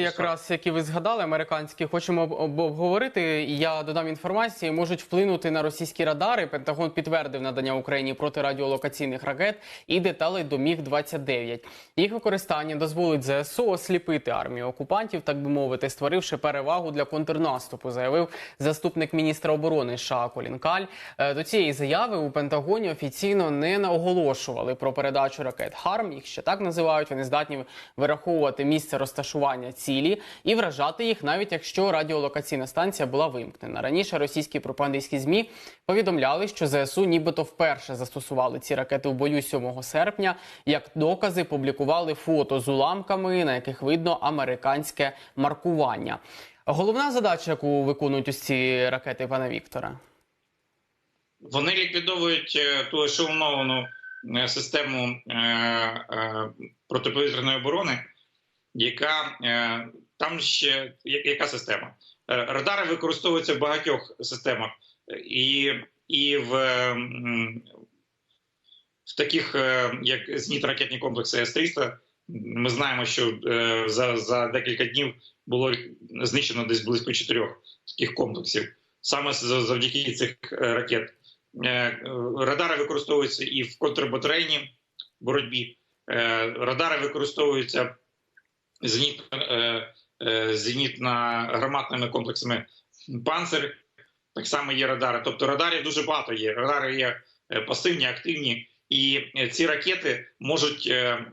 Якраз які ви згадали, американські хочемо об- об- обговорити. Я додам інформації, можуть вплинути на російські радари. Пентагон підтвердив надання Україні протирадіолокаційних ракет і деталей до Міг 29 Їх використання дозволить ЗСУ осліпити армію окупантів, так би мовити, створивши перевагу для контрнаступу, заявив заступник міністра оборони США Колін. Е, До цієї заяви у Пентагоні офіційно не наоголошували про передачу ракет Харм. Їх ще так називають. Вони здатні вираховувати місце розташування цілі і вражати їх, навіть якщо радіолокаційна станція була вимкнена. Раніше російські пропагандистські змі повідомляли, що ЗСУ нібито вперше застосували ці ракети в бою 7 серпня. Як докази публікували фото з уламками, на яких видно американське маркування. Головна задача, яку виконують ось ці ракети, пане Віктора. Вони ліквідовують е, ту ешелоновану е, систему е, протиповітряної оборони, яка е, там ще яка система? Е, Радари використовуються в багатьох системах, і, і в, в таких, е, як зенітно-ракетні комплекси С-300, ми знаємо, що за, за декілька днів було знищено десь близько чотирьох таких комплексів, саме завдяки цих ракет. Радари використовуються і в контрбатарейній боротьбі. Радари використовуються зеніт, е, е, зенітно-гарматними комплексами «Панцир». Так само є радари. Тобто радарів дуже багато є. Радари є е, пасивні, активні, і ці ракети можуть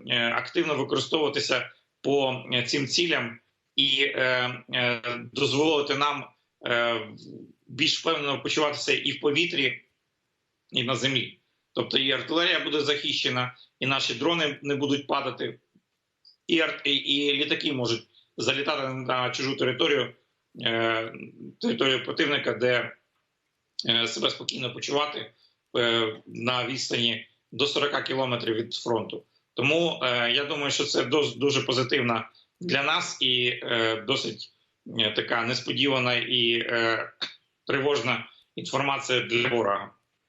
активно використовуватися по цим цілям і дозволити нам більш впевнено почуватися і в повітрі, і на землі. Тобто і артилерія буде захищена, і наші дрони не будуть падати, і, і, і літаки можуть залітати на чужу територію, е, територію противника, де е, себе спокійно почувати е, на відстані до 40 кілометрів від фронту. Тому е, я думаю, що це дуже позитивна для нас і е, досить е, така несподівана і е, тривожна інформація для ворога.